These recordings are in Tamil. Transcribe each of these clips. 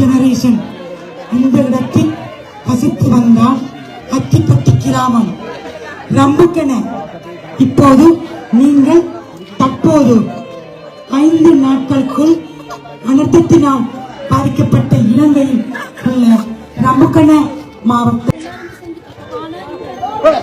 ஜெனரேஷன் இந்த இடத்தில் வசித்து வந்தால் அத்திப்பட்டி கிராமம். ரம்புக்கென. இப்போது நீங்கள் தற்போது ஐந்து நாட்களுக்குள் அனர்த்தத்தினால் பாதிக்கப்பட்ட இலங்கையில் உள்ள ரம்புக்கென மாவட்ட ஒரு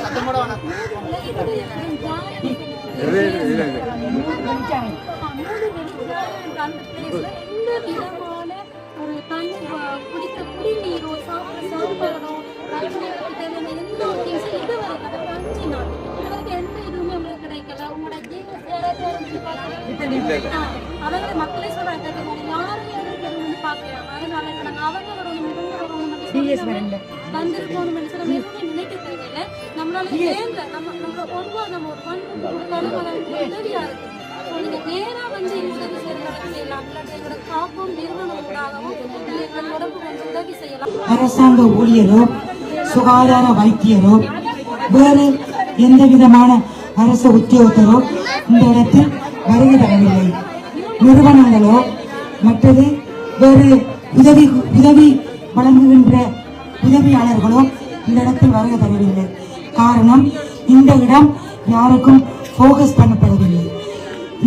தண்ணி வ- குடிக்க குடிநீரோ சாப்பிட சாப்பாடோ குழந்தைகளுக்கு தேவையான எந்த ஒரு உம் இதுவரை கடந்த அஞ்சு நாள் இதுவரைக்கும் எந்த இதுவுமே உங்களுக்கு கிடைக்கல. உங்களோட ஜீவ அவங்க மக்களே சொல்றாங்க யாரும் வந்து பார்க்கலாம் அதனால இப்ப நாங்க அவங்க வரணும் இவங்க வரணும் வந்திருக்கணும் சில எதுவுமே நினைக்க தேவையில்லை. நம்மளால ஏங்க நம்ம நம்ம ஒருவா நம்ம ஒரு கொடுத்தாலும் உதவியா இருக்கு நேரா வந்து இல்லாட்டி எங்களோட அரசாங்க ஊழியரோ சுகாதார வைத்தியரோ வேறு எந்த விதமான அரசு உத்தியோகத்தரோ இந்த இடத்தில் வருகை தரவில்லை நிறுவனங்களோ மற்றது வேறு உதவி உதவி வழங்குகின்ற உதவியாளர்களோ இந்த இடத்தில் வருகை தரவில்லை. காரணம் இந்த இடம் யாருக்கும் ஃபோகஸ் பண்ணப்படவில்லை.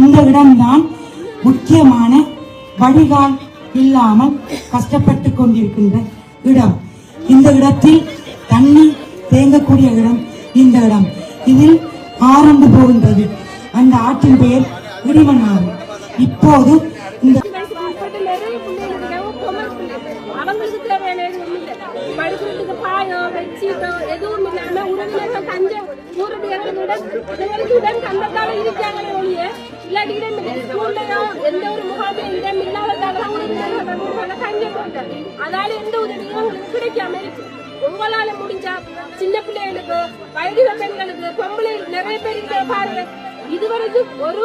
இந்த இடம்தான் முக்கியமான வழிகால் இல்லாமல் கஷ்டப்பட்டு கொண்டிருக்கின்ற இடம் இந்த இடத்தில் தண்ணி தேங்கக்கூடிய இடம் இந்த இடம் இதில் ஆரம்பு போகின்றது அந்த ஆற்றின் பெயர் இடிமண்ணாறு இப்போது இந்த அவங்களுக்கு தேவையான எதுவும் இல்லை. எதுவும் இல்லாம உறவினர்கள் இருக்காங்களே ஒழிய இல்லாட்டி இடம் இல்லை. ஸ்கூல்லையோ எந்த ஒரு இடம் போட்டாங்க அதால எந்த உதவியும் அவங்களுக்கு கிடைக்காம இருக்கு. உங்களால முடிஞ்சா சின்ன பிள்ளைகளுக்கு வயதிக பெண்களுக்கு பொம்பளை நிறைய பேர் இருக்கிற பாருங்க. இதுவரைக்கும் ஒரு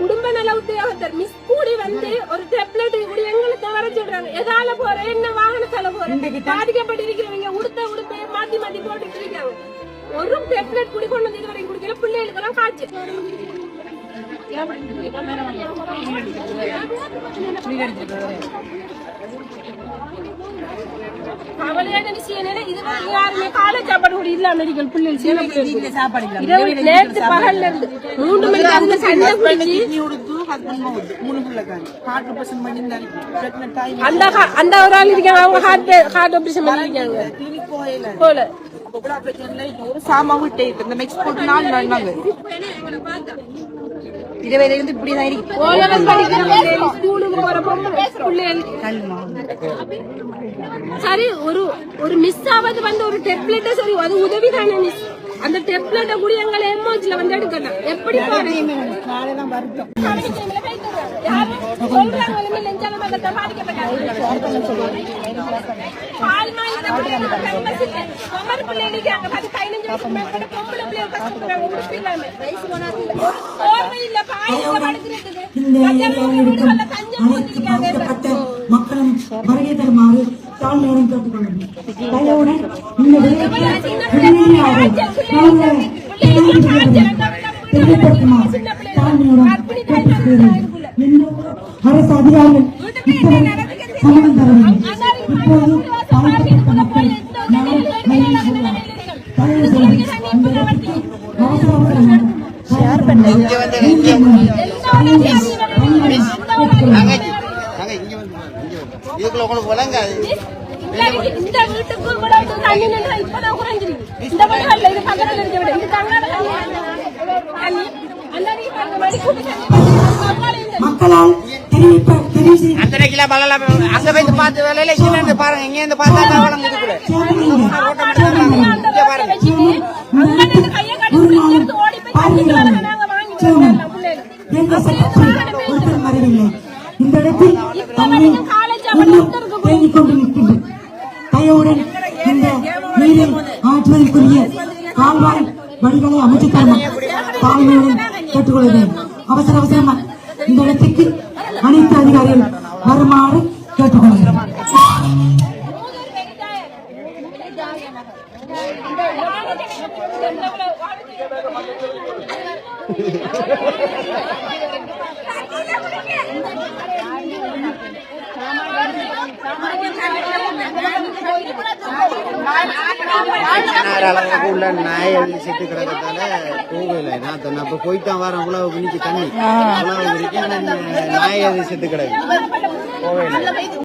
குடும்ப நல உத்தியோகத்தர் மிஸ் கூடி வந்து ஒரு டெப்லெட் இப்படி எங்களுக்கு வர சொல்றாங்க. எதால போற என்ன வாகனத்தால போற? பாதிக்கப்பட்டிருக்கிறவங்க உடுத்த உடுப்பை மாத்தி மாத்தி போட்டுட்டு இருக்காங்க. ஒரு டெப்லெட் குடி கொண்டு வந்து இதுவரைக்கும் குடிக்கல. பிள்ளைகளுக்கு எல்லாம் காய்ச்சல். அந்த ஒரு ஆள் இருக்காங்க அவங்க ஹார்ட் ஹார்ட் ஆபரேஷன் பண்ணிருக்காங்க போல இந்த போட்டு நாள் நாங்க இருபதுல இருந்து இருக்கு. போற பொம்பளை பிள்ளைகள். சரி ஒரு ஒரு மிஸ் ஆவது வந்து ஒரு டெப்லெட் சரி அது உதவி தானே மிஸ் அந்த டெப்லெட்டை கூட எங்களை எமோஜில வந்து எடுக்கணும். எப்படி யாரும் சொல்றாங்க இனிமே நெஞ்சால பாதிக்கப்பட்டாங்க. பதினஞ்சு வருஷம் பொம்பளை பிள்ளைகள் கஷ்டப்படுறாங்க, போர்வை இல்ல, தஞ்சம் போட்டிருக்காங்க. மக்களும் வருகை தருமாறு தாழ்மையுடன் இந்த தெரியப்படுத்துமாறு தாழ்மையுடன் கேட்டுக்கொள்கிறேன் இன்னும் அரசு அதிகாரிகள் இப்போது சமணம் தரவில்லை இப்போது பாதிக்கப்பட்ட மக்கள் நாளை கையில் கொள்ளலாம் தயவு செய்து இந்த இடத்துக்கு அவசர அவசரமாக நாங்க இங்க வந்து இங்க வந்து இதுக்குள்ள உங்களுக்கு விளங்காது இந்த இந்த வீட்டுக்கு இவ்வளவு தண்ணி நின்றா இப்பதான் குறைஞ்சிருக்கு. இந்த வீடு வரல, இது பக்கத்துல இருக்க வீடு. இது தங்காத தண்ணி. தண்ணி. அந்த வீட்டு அங்க வடி கூட்டி தண்ணி. அப்பாலே இந்த மக்களால் அங்க போய் பார்த்து வேலையில இங்க பாருங்க இங்க இருந்து பார்த்தா ஒருத்தர் வரவில்லை இந்த இடத்தில் தேங்கிக் கொண்டு நிற்கின்றது தயவுடன் இந்த நீரை ஆற்றுவதற்குரிய கால்வாய் வடிகளை அமைத்து தரணும் தாழ்மையுடன் கேட்டுக்கொள்கிறேன். அவசர அவசரமா இந்த இடத்துக்கு அனைத்து அதிகாரிகள் வருமாறு கேட்டுக்கொள்கிறேன் இந்த அளவுக்கு உள்ள நாய் செத்து கிடக்கத்தால போகல. நான் அப்ப போய்தான் வரேன். உழவு குனிக்கு தண்ணி. ஆனா இந்த நாய் அது செத்து கிடக்கு போகல.